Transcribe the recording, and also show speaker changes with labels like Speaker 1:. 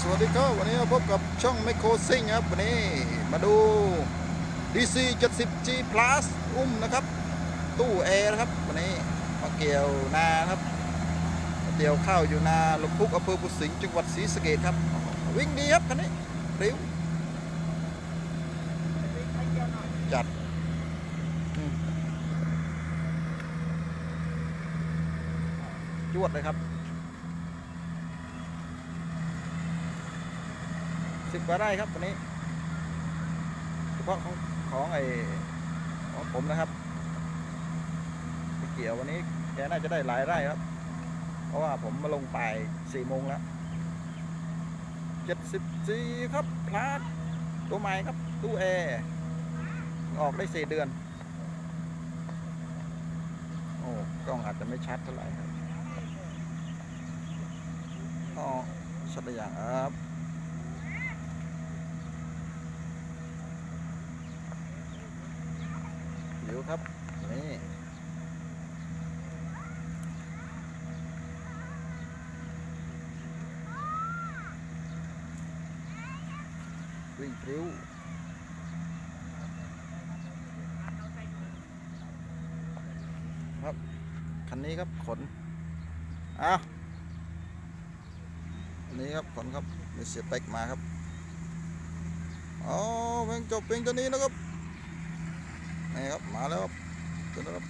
Speaker 1: สวัสดีครับ วันนี้พบกับช่องไมโครซิงครับ วันนี้มาดู DC 70 G Plus อุ้มนะครับ ตู้แอร์นะครับ วันนี้มาเกี่ยวนาครับเกี่ยวข้าวอยู่นาลมพุกอำเภอปุสิงห์จังหวัดศรีสะเกษครับ วิ่งดีครับคันนี้เร็วจัดจวดเลยครับ สิบกว่าไร่ครับวันนี้เฉพาะของของไอของผมนะครับเกี่ยววันนี้แกน่าจะได้หลายไร่ครับ เพราะว่าผมมาลงไปสี่โมงแล้วเจ็ดสิบสี่ครับพลาดตัวใหม่ครับตู้แอร์ออกได้สี่เดือน โอ้กล้องอาจจะไม่ชัดเท่าไหร่ครับอ๋อชัดอย่างครับ เดี๋ยว ครับนี่วิ่งพริ้วครับ คันนี้ครับขนอ้าวนี้ครับขนครับมีเสียเต็กมาครับอ๋อเพลงจบเพลงตัวนี้นะครับ นี่ครับมาแล้วครับตัวนี้ครับ